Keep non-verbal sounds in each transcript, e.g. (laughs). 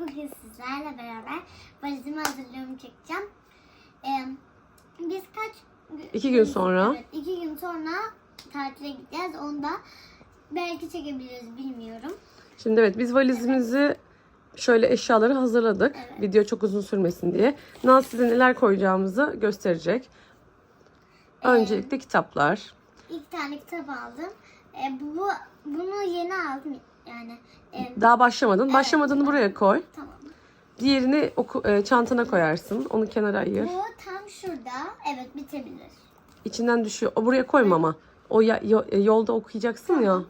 Bugün sizlerle beraber valizimi hazırlıyorum çekeceğim. Ee, biz kaç... İki gün sonra. Evet, iki gün sonra tatile gideceğiz. Onu da belki çekebiliriz bilmiyorum. Şimdi evet biz valizimizi şöyle eşyaları hazırladık. Evet. Video çok uzun sürmesin diye. Naz size neler koyacağımızı gösterecek. Öncelikle kitaplar. İlk tane kitap aldım. Ee, bu bunu yeni aldım yani. e, Daha başlamadın. Başlamadığını buraya koy. tamam. Diğerini oku, e, çantana koyarsın. Onu kenara ayır. Bu tam şurada. Evet bitebilir. İçinden düşüyor. O buraya koyma ama. O ya- yo- e, yolda okuyacaksın ya.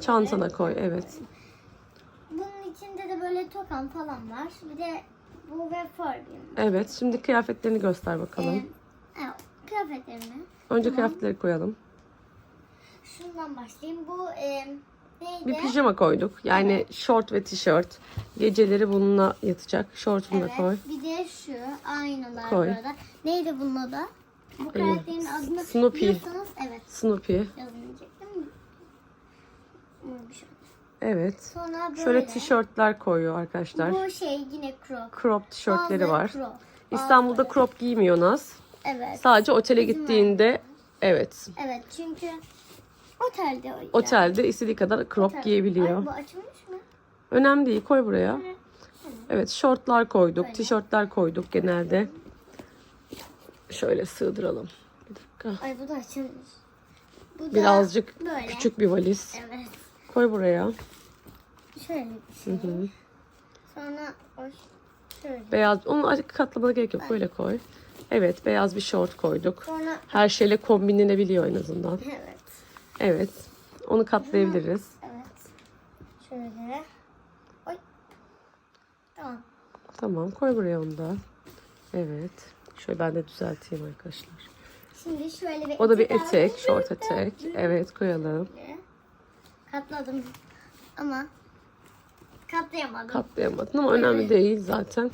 Çantana koy. Evet. Bunun içinde de böyle tokam falan var. Bir de bu ve Furby'm. Evet. Şimdi kıyafetlerini göster bakalım. Ee, evet, kıyafetlerimi. Önce kıyafetleri koyalım. Şundan başlayayım. Bu e? Bir pijama koyduk. Yani şort ve tişört. Geceleri bununla yatacak. Şortunu da evet. koy. Bir de şu aynalar Koy. burada. Neydi bunun adı? Bu Ee, karakterin adını Snoopy. biliyorsanız evet Snoopy. bir şey. Evet. Sonra böyle. Şöyle tişörtler koyuyor arkadaşlar. Bu şey yine crop. Crop tişörtleri var. crop, İstanbul'da crop giymiyor Naz. Evet. Sadece otele Bizim gittiğinde evet. Evet çünkü otelde o. Otelde istediği kadar crop Otel. giyebiliyor. Ay, bu açılmış mı? Önemli değil. Koy buraya. Evet. Evet, şortlar koyduk, Böyle. tişörtler koyduk genelde. Şöyle sığdıralım. Bir dakika. Ay bu da açılmış. Bu da Birazcık böyle. küçük bir valiz. Evet. Koy buraya. Şöyle bir şey. Hı. Sonra o şöyle. Beyaz, onu katlamana gerek yok. Böyle koy. Evet, beyaz bir şort koyduk. Sonra Her şeyle kombinlenebiliyor en azından. evet. Evet. Onu katlayabiliriz. Evet. Şöyle. Oy. Tamam. Tamam, koy buraya onu da. Evet. Şöyle ben de düzelteyim arkadaşlar. Şimdi şöyle bir O da bir etek şort etek. Evet, koyalım. Katladım. Ama katlayamadım. Katlayamadın ama önemli değil zaten.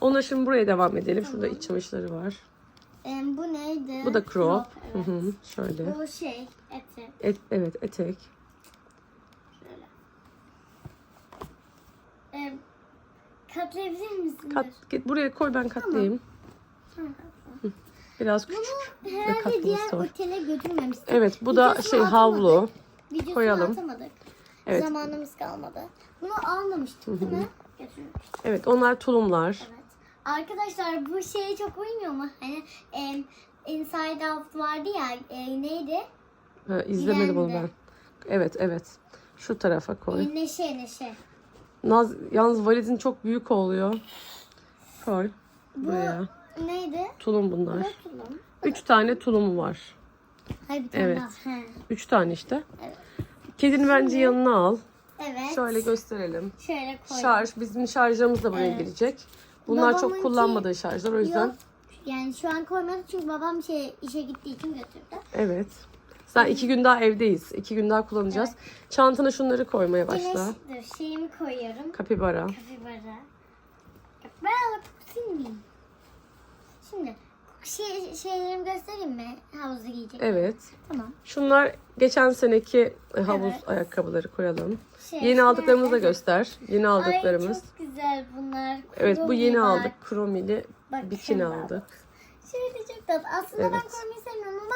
Ona şimdi buraya devam edelim. Şurada iç çamaşırları var. Bu neydi? Bu da crop. Hı evet. hı, Şöyle. Bu şey etek. Et, evet etek. Şöyle. Katlayabilir misin? Kat, git buraya koy ben katlayayım. Biraz küçük ve Herhalde diğer otele götürmemiştik. Evet bu da Videosunu şey atamadık. havlu. Videosunu koyalım. atamadık. Evet. Zamanımız kalmadı. Bunu almamıştık değil mi? Götürmüştük. Evet onlar tulumlar. Evet. Arkadaşlar bu şeye çok uymuyor mu? Hani em, Inside Out vardı ya e, neydi? Ha, izlemedim onu ben. Evet evet. Şu tarafa koy. E, neşe neşe. Naz yalnız valizin çok büyük oluyor. Koy. Bu Buraya. neydi? Tulum bunlar. Bu tulum. Üç tane tulumu var. Hayır bir tane Evet. daha. He. Üç tane işte. Evet. Kedini bence yanına al. Evet. Şöyle gösterelim. Şöyle koy. Şarj. Bizim şarjımız da buraya Evet. girecek. Bunlar çok Babamınki- kullanmadığı şarjlar o yüzden. Yok. Yani şu an koymadı çünkü babam şey işe gittiği için götürdü. Evet. Sen iki gün daha evdeyiz. İki gün daha kullanacağız. Çantana şunları koymaya başla. Güneş dur şeyimi koyuyorum. Kapibara. Kapibara. Ben kokusunu miyim? Şimdi şey, şeylerimi göstereyim mi? Havuzu giyecek. Evet. Tamam. Şunlar geçen seneki e, havuz Evet. ayakkabıları koyalım. Şey, Yeni aldıklarımızı da göster. Yeni aldıklarımız. Ay çok güzel bunlar. Evet bu yeni var. aldık. Kromili Bakın bikini bak. aldık. Şöyle çok tatlı. Aslında ben Evet. sevmiyorum ama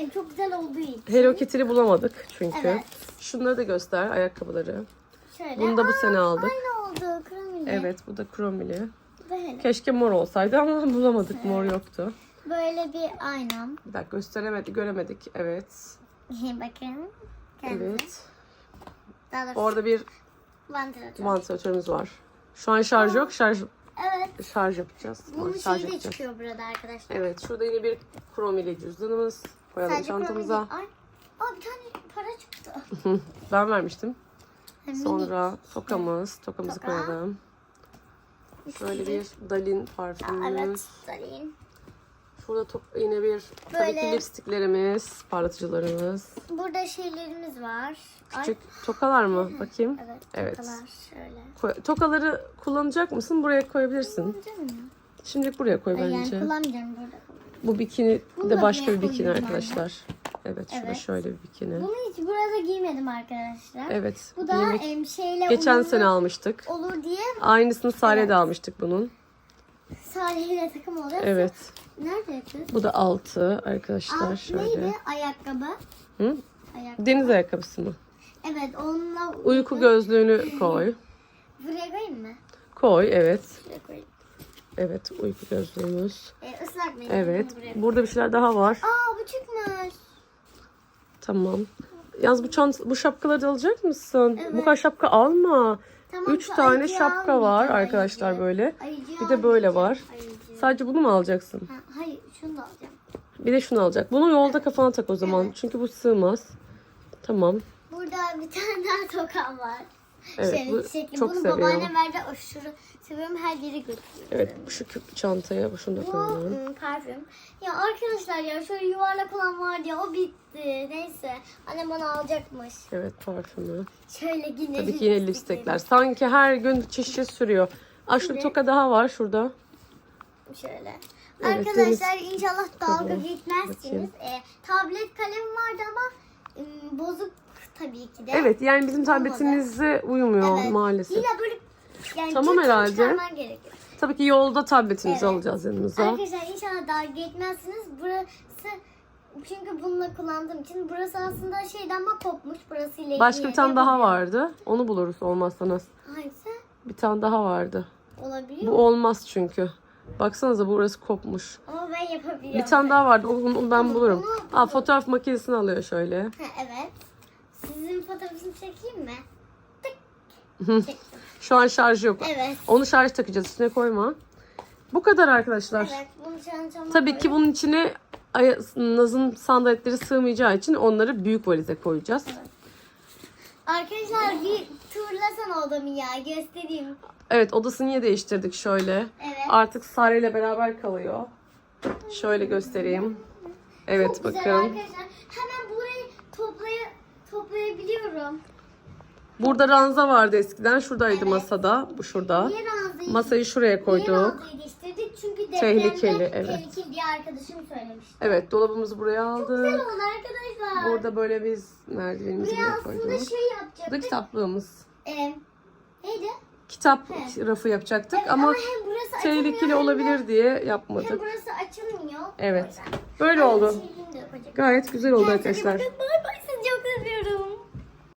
e, çok güzel olduğu için. Hello Kitty'li bulamadık çünkü. Evet. Şunları da göster ayakkabıları. Şöyle. Bunu da bu sene aldık. Aynı oldu. Kromili. Evet bu da kromili. Keşke mor olsaydı ama (laughs) bulamadık. Mor yoktu. Böyle bir aynam. Bir dakika gösteremedik, göremedik. Evet. Bakın. Kendime. Evet. Daha doğrusu Orada bir vantilatör. vantilatörümüz var. Şu an şarj yok. Şarj Evet. şarj yapacağız. Bunun şarj şeyi de yapacağız. çıkıyor burada arkadaşlar. Evet, şurada yine bir kromili cüzdanımız. Koyalım Sadece çantamıza. kromili. Ay. Aa bir tane para çıktı. (laughs) Ben vermiştim. Sonra tokamız. Tokamızı Toka. koyalım. Böyle bir Dalin parfümümüz. Evet. Sarayım. Şurada top, yine bir tabii ki Böyle- lipstiklerimiz, parlatıcılarımız. Burada şeylerimiz var. Küçük tokalar mı? (laughs) Bakayım. Evet. Evet. Tokalar şöyle. Koy- tokaları kullanacak mısın? Buraya koyabilirsin. Kullanacağım mı? Şimdilik buraya koy Ay, bence. Yani kullanmayacağım burada. Bu bikini Bunu de başka buraya bir bikini koyuyorum arkadaşlar. Evet şurada Evet. şöyle bir bikini. Bunu hiç burada giymedim arkadaşlar. Evet. Bu da giymek- em, şeyle Geçen uyumlu sene almıştık. olur diye Aynısını Sare'de Evet. almıştık bunun. Salih'le takım oluyor. Evet. Nerede kız? Bu da altı arkadaşlar Aa, şöyle. neydi? Ayakkabı. Hı? Ayakkabı. Deniz ayakkabısı mı? Evet onunla Uyku gözlüğünü (laughs) koy. Buraya koyayım mı? Koy evet. Buraya koyayım. Evet uyku gözlüğümüz. Ee, ıslak mendil. Evet. Burada bir şeyler daha var. Aa bu çıkmış. Tamam. Yalnız bu çant bu şapkaları da alacak mısın? Evet. Bu kadar şapka alma. Tamam, Üç tane şapka var arkadaşlar ayıcıyı. böyle. Ayıcıyı Bir de böyle var. ayıcıyı. Sadece bunu mu alacaksın? Ha, hayır şunu da alacağım. Bir de şunu alacak. Bunu yolda kafana tak o zaman. Evet. Çünkü bu sığmaz. Tamam. Burada bir tane daha tokam var. Evet, Şöyle bu çiçekli. çok Bunu seviyorum. babaannem verdi aşırı seviyorum her yere götürüyorum. Evet şu kü- çantaya şunu da Bu koyalım. ım, parfüm. Ya arkadaşlar ya şöyle yuvarlak olan vardı ya o bitti. Neyse annem bana alacakmış. Evet parfümü. Şöyle yine Tabii ki yine lipstikler. Sanki her gün çeşit sürüyor. Aa bir toka daha var şurada. Şöyle. Evet, Arkadaşlar inşallah dalga Tamam. gitmezsiniz. Ee, tablet kalem vardı ama bozuk tabii ki de. Evet yani bizim tabletimize uymuyor Evet. maalesef. Yine böyle yani Tamam herhalde. gerekiyor. Tabii ki yolda tabletimizi Evet. alacağız yanımıza. Arkadaşlar inşallah dalga geçmezsiniz. Burası çünkü bununla kullandığım için burası aslında şeyden ama kopmuş. Burası ile Başka bir tane daha vardı. Onu buluruz olmazsa nasıl. Hangisi? Bir tane daha vardı. Olabiliyor Bu mu? olmaz çünkü. Baksanıza burası kopmuş. Ama ben yapabiliyorum. Bir tane daha vardı. Onu onu ben bulurum. Aa fotoğraf makinesini alıyor şöyle. Ha, evet. Sizin fotoğrafınızı çekeyim mi? Tık. Çektim. Şu an şarjı yok. Evet. Onu şarj takacağız. Üstüne koyma. Bu kadar arkadaşlar. Evet. Bunu çantama Tabii ki koyuyorum. bunun içine Naz'ın sandaletleri sığmayacağı için onları büyük valize koyacağız. Arkadaşlar bir turlasana odamı ya göstereyim. Evet odasını niye değiştirdik şöyle. Evet. Artık Sare ile beraber kalıyor. Şöyle göstereyim. Evet Çok güzel bakın. arkadaşlar. Hemen burayı toplaya, toplayabiliyorum. Burada ranza vardı eskiden. Şuradaydı Evet. masada. Bu şurada. Niye ranzayı, Masayı şuraya niye koyduk. ranzayı değiştirdik? Çünkü depremde Tehlikeli, evet. tehlikeli diye arkadaşım söylemişti. Evet dolabımızı buraya Güzel aldık. oldu arkadaşlar. Burada böyle biz merdivenimizi Buraya buraya aslında koyduk. şey Bu da yapacaktık. kitaplığımız. Neydi? Kitap He. rafı yapacaktık Evet, ama hem burası tehlikeli açılmıyor, olabilir diye Hem yapmadık. burası açılmıyor. Evet. Böyle oldu. Gayet güzel oldu arkadaşlar. (laughs) bakın. Bye